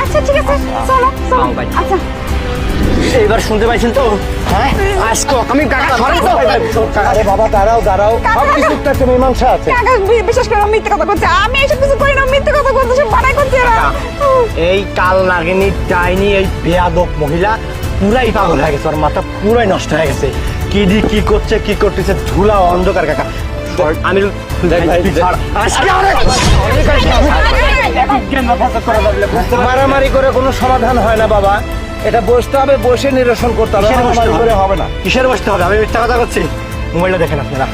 আচ্ছা ঠিক আছে। চলো চলো। আচ্ছা। এইবার শুনতে পাইছেন তো? হ্যাঁ? আজকে আমি কাকা ধরেন তো আরে বাবা দাঁড়াও দাঁড়াও। সব কিছুর তো একটা মীমাংসা আছে। কাকা বিশ্বাস করে মিথ্যে কথা করছে আমি এসব কিছু করি না মিথ্যে কথা করতে সব বাড়াই করছে এই কাল নাগিনী ডাইনি এই বেয়াদক মহিলা পুরাই পাগল হয়ে গেছে। ওর মাথা পুরাই নষ্ট হয়ে গেছে। কি দি কি করছে কি করতেছে ধুলা অন্ধকার কাকা। আমি আজকে মারামারি করে কোনো সমাধান হয় না বাবা। এটা বসতে হবে বসে নিরসন করতে হবে? করে হবে না। কিসের বসতে হবে? আমি মিথ্যা কথা করছি মোবাইলটা দেখেন আপনারা।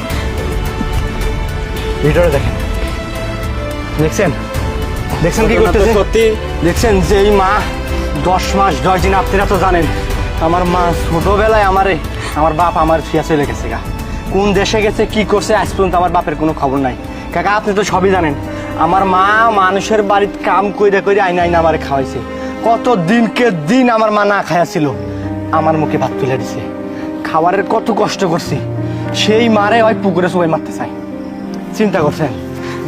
ভিডিওটা দেখেন। দেখছেন? দেখছেন কি করতেছে? সত্যি? দেখছেন যে এই মা দশ মাস দশ দিন আপনারা তো জানেন আমার মা ছোটবেলায় আমারে আমার বাপ আমার ফিয়া চলে গেছে গা। কোন দেশে গেছে কি করছে আজ পর্যন্ত আমার বাপের কোনো খবর নাই। কাকা আপনি তো সবই জানেন। আমার মা মানুষের বাড়িতে কাম কইরে কইরে আইনা আইনা আমারে খাওয়াইছে। কত দিনকে দিন আমার মা না খাইয়াছিল আমার মুখে ভাত তুলে দিছে। খাবারের কত কষ্ট করছি সেই মারে ওই পুকুরে সবাই মারতে চাই চিন্তা করছেন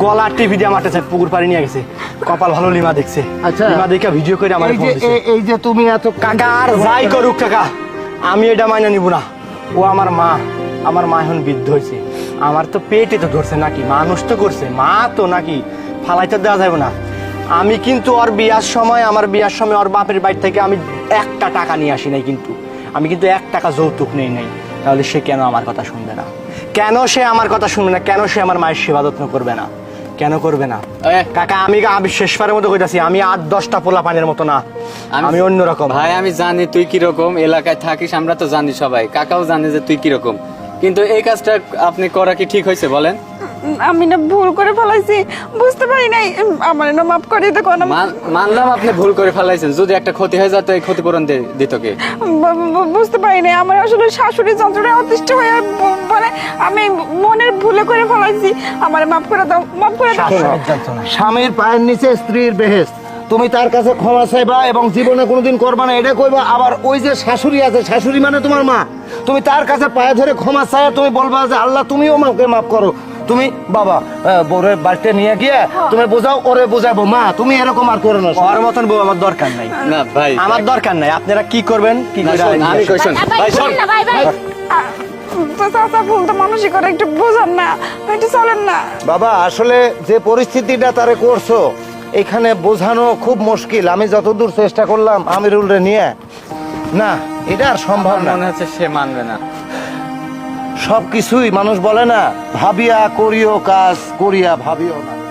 গলা টিভি দিয়ে মারতে চাই পুকুর পাড়ি নিয়ে গেছে। কপাল ভালো লিমা দেখছে। আচ্ছা। লিমা দেখে ভিডিও করে আমার এই যে তুমি এত কাকা আর যাই করুক কাকা আমি এটা মাইনে নিব না। ও আমার মা। আমার মা এখন বৃদ্ধ হয়েছে। আমার তো পেটে তো ধরছে নাকি মানুষ তো করছে মা তো নাকি ফালাইতে দেওয়া যাবে না। আমি কিন্তু ওর বিয়ার সময় আমার বিয়ার সময় ওর বাপের বাড়ি থেকে আমি একটা টাকা নিয়ে আসি নাই কিন্তু। আমি কিন্তু এক টাকা যৌতুক নেই নাই তাহলে সে কেন আমার কথা শুনবে না? কেন সে আমার কথা শুনবে না? কেন সে আমার মায়ের সেবা যত্ন করবে না? কেন করবে না? কাকা আমি আমি শেষবারের মতো কইতাছি আমি আট দশটা পোলা পানির মতো না। আমি অন্যরকম। ভাই আমি জানি তুই কীরকম এলাকায় থাকিস আমরা তো জানি সবাই। কাকাও জানে যে তুই কীরকম। কিন্তু এই কাজটা আপনি করা কি ঠিক হয়েছে বলেন? আমি না ভুল করে ফেলাইছি বুঝতে পারি নাই। আমার না মাফ করে দেখো না মান- মানলাম আপনি ভুল করে ফেলাইছেন যদি একটা ক্ষতি হয়ে যেত এই ক্ষতিপূরণ দিত কে? বুঝতে পারি নাই আমার আসলে শাশুড়ি যন্ত্রণায় অতিষ্ঠ হয়ে বলে আমি মনের ভুলে করে ফেলাইছি আমার মাফ করে দাও মাফ করে দাও। স্বামীর পায়ের নিচে স্ত্রীর বেহেস তুমি তার কাছে ক্ষমা চাইবা এবং জীবনে কোনোদিন করবা না এটা কইবা। আবার ওই যে শাশুড়ি আছে শাশুড়ি মানে তোমার মা। তুমি তার কাছে পায়ে ধরে ক্ষমা চাই তুমি বলবা যে আল্লাহ তুমিও মাকে মাফ করো। তুমি বাবা বউরে বাড়িতে নিয়ে গিয়ে তুমি বোঝাও ওরে বোঝাবো। মা তুমি এরকম আর করো না। ওর মতন বউ আমার দরকার নাই। না ভাই। আমার দরকার নাই। আপনারা কি করবেন কি আমি দিয়ে কই শোন। ভাই শোন। আহ, তো চাচা ভুল তো মানুষই করে একটু বোঝান না। একটু চলেন না। বাবা আসলে যে পরিস্থিতিটা তারে করছ এখানে বোঝানো খুব মুশকিল। আমি যতদূর চেষ্টা করলাম আমিরুলরে নিয়ে না এটা আর সম্ভব না। মনে হচ্ছে সে মানবে না। সবকিছুই মানুষ বলে না ভাবিয়া করিও কাজ করিয়া ভাবিও না।